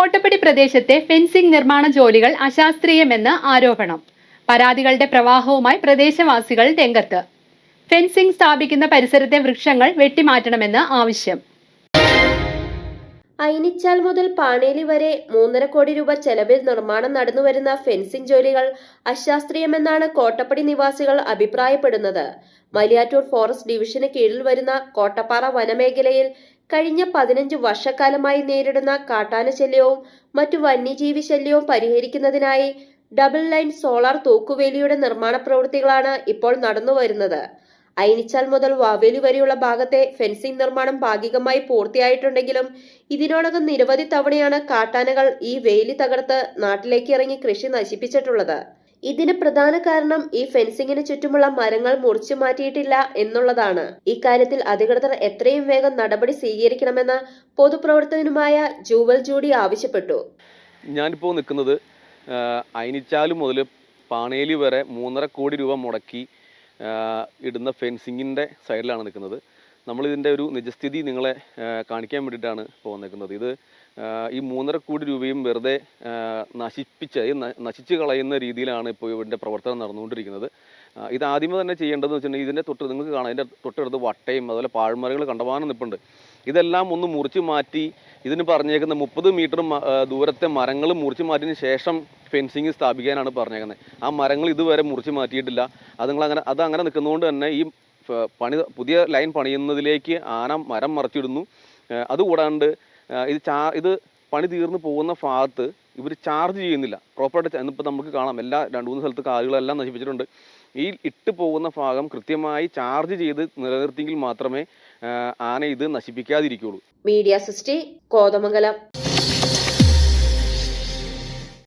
കോട്ടപ്പടി പ്രദേശത്തെ ഫെൻസിംഗ് നിർമ്മാണ ജോലികൾ അശാസ്ത്രീയമെന്ന് ആരോപണം. പരാതികളുടെ പ്രവാഹവുമായി പ്രദേശവാസികൾ രംഗത്ത്. ഫെൻസിംഗ് സ്ഥാപിക്കുന്ന പരിസരത്തെ വൃക്ഷങ്ങൾ വെട്ടിമാറ്റണമെന്ന് ആവശ്യം. അയിനിച്ചാൽ മുതൽ പാണേലി വരെ മൂന്നര കോടി രൂപ ചെലവിൽ നിർമ്മാണം നടന്നുവരുന്ന ഫെൻസിംഗ് ജോലികൾ അശാസ്ത്രീയമെന്നാണ് കോട്ടപ്പടി നിവാസികൾ അഭിപ്രായപ്പെടുന്നത്. മലിയാറ്റൂർ ഫോറസ്റ്റ് ഡിവിഷന് കീഴിൽ വരുന്ന കോട്ടപ്പാറ വനമേഖലയിൽ കഴിഞ്ഞ പതിനഞ്ച് വർഷക്കാലമായി നേരിടുന്ന കാട്ടാന ശല്യവും മറ്റു വന്യജീവി ശല്യവും പരിഹരിക്കുന്നതിനായി ഡബിൾ ലൈൻ സോളാർ തൂക്കുവേലിയുടെ നിർമ്മാണ പ്രവൃത്തികളാണ് ഇപ്പോൾ നടന്നുവരുന്നത്. അയിനിച്ചാൽ മുതൽ വാവേലി വരെയുള്ള ഭാഗത്തെ ഫെൻസിംഗ് നിർമ്മാണം ഭാഗികമായി പൂർത്തിയായിട്ടുണ്ടെങ്കിലും ഇതിനോടകം നിരവധി തവണയാണ് കാട്ടാനകൾ ഈ വേലി തകർത്ത് നാട്ടിലേക്ക് ഇറങ്ങി കൃഷി നശിപ്പിച്ചിട്ടുള്ളത്. ഇതിന് പ്രധാന കാരണം ഈ ഫെൻസിങ്ങിന് ചുറ്റുമുള്ള മരങ്ങൾ മുറിച്ചു മാറ്റിയിട്ടില്ല എന്നുള്ളതാണ്. ഇക്കാര്യത്തിൽ അധികൃതർ എത്രയും വേഗം നടപടി സ്വീകരിക്കണമെന്ന് പൊതുപ്രവർത്തകനുമായ ജൂവൽ ജൂഡി ആവശ്യപ്പെട്ടു. ഞാനിപ്പോൾ നിൽക്കുന്നത് അയനിച്ചാലും മുതൽ പാണേലി വരെ മൂന്നര കോടി രൂപ മുടക്കി ഇടുന്ന ഫെൻസിങ്ങിന്റെ സൈഡിലാണ് നിൽക്കുന്നത്. നമ്മളിതിന്റെ ഒരു നിജസ്ഥിതി നിങ്ങളെ കാണിക്കാൻ വേണ്ടിയിട്ടാണ് ഇപ്പോൾ വന്നേക്കുന്നത് ഇത് ഈ മൂന്നര കോടി രൂപയും വെറുതെ നശിപ്പിച്ച് നശിച്ച് കളയുന്ന രീതിയിലാണ് ഇപ്പോൾ ഇതിന്റെ പ്രവർത്തനം നടന്നുകൊണ്ടിരിക്കുന്നത്. ഇത് ആദ്യമേ തന്നെ ചെയ്യേണ്ടതെന്ന് വെച്ചിട്ടുണ്ടെങ്കിൽ ഇതിന്റെ തൊട്ട് നിങ്ങൾക്ക് കാണാം ഇതിന്റെ തൊട്ടടുത്ത് വട്ടയും അതുപോലെ പാഴ്മരകൾ കണ്ടമാനം നിൽപ്പുണ്ട്. ഇതെല്ലാം ഒന്ന് മുറിച്ച് മാറ്റി ഇതിന് പറഞ്ഞേക്കുന്ന മുപ്പത് മീറ്റർ ദൂരത്തെ മരങ്ങൾ മുറിച്ച് മാറ്റിയതിന് ശേഷം ഫെൻസിങ് സ്ഥാപിക്കാനാണ് പറഞ്ഞേക്കുന്നത്. ആ മരങ്ങൾ ഇതുവരെ മുറിച്ച് മാറ്റിയിട്ടില്ല. അതുങ്ങളങ്ങനെ അത് അങ്ങനെ നിൽക്കുന്നതുകൊണ്ട് തന്നെ ഈ പണി പുതിയ ലൈൻ പണിയുന്നതിലേക്ക് ആന മരം മറച്ചിടുന്നു. അതുകൂടാണ്ട് ഇത് ചാ ഇത് പണി തീർന്നു പോകുന്ന ഭാഗത്ത് ഇവർ ചാർജ് ചെയ്യുന്നില്ല. പ്രോപ്പറായിട്ട് ഇന്നിപ്പോൾ നമുക്ക് കാണാം. എല്ലാ രണ്ട് മൂന്ന് സ്ഥലത്ത് കാറുകളെല്ലാം നശിപ്പിച്ചിട്ടുണ്ട്. ഈ ഇട്ട് പോകുന്ന ഭാഗം കൃത്യമായി ചാർജ് ചെയ്ത് നിലനിർത്തിയെങ്കിൽ മാത്രമേ ആന ഇത് നശിപ്പിക്കാതിരിക്കുകയുള്ളൂ. മീഡിയ സൃഷ്ടി കോതമംഗലം.